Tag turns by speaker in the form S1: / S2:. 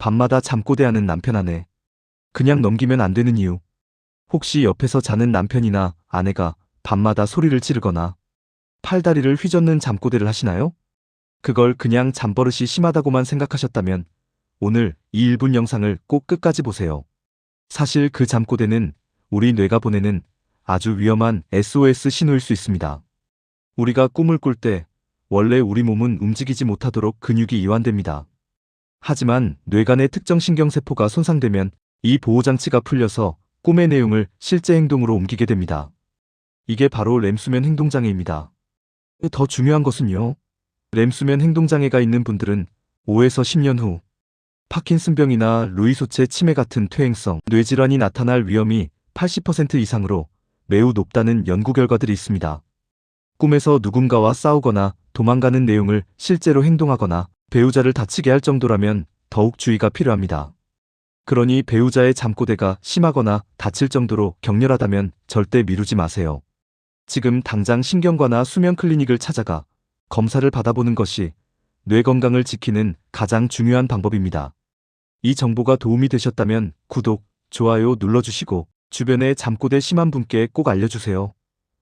S1: 밤마다 잠꼬대하는 남편 아내. 그냥 넘기면 안 되는 이유. 혹시 옆에서 자는 남편이나 아내가 밤마다 소리를 지르거나 팔다리를 휘젓는 잠꼬대를 하시나요? 그걸 그냥 잠버릇이 심하다고만 생각하셨다면 오늘 이 1분 영상을 꼭 끝까지 보세요. 사실 그 잠꼬대는 우리 뇌가 보내는 아주 위험한 SOS 신호일 수 있습니다. 우리가 꿈을 꿀 때 원래 우리 몸은 움직이지 못하도록 근육이 이완됩니다. 하지만 뇌간의 특정 신경세포가 손상되면 이 보호장치가 풀려서 꿈의 내용을 실제 행동으로 옮기게 됩니다. 이게 바로 렘수면 행동장애입니다. 더 중요한 것은요. 렘수면 행동장애가 있는 분들은 5에서 10년 후 파킨슨병이나 루이소체 치매 같은 퇴행성 뇌질환이 나타날 위험이 80% 이상으로 매우 높다는 연구 결과들이 있습니다. 꿈에서 누군가와 싸우거나 도망가는 내용을 실제로 행동하거나 배우자를 다치게 할 정도라면 더욱 주의가 필요합니다. 그러니 배우자의 잠꼬대가 심하거나 다칠 정도로 격렬하다면 절대 미루지 마세요. 지금 당장 신경과나 수면 클리닉을 찾아가 검사를 받아보는 것이 뇌 건강을 지키는 가장 중요한 방법입니다. 이 정보가 도움이 되셨다면 구독, 좋아요 눌러주시고 주변에 잠꼬대 심한 분께 꼭 알려주세요.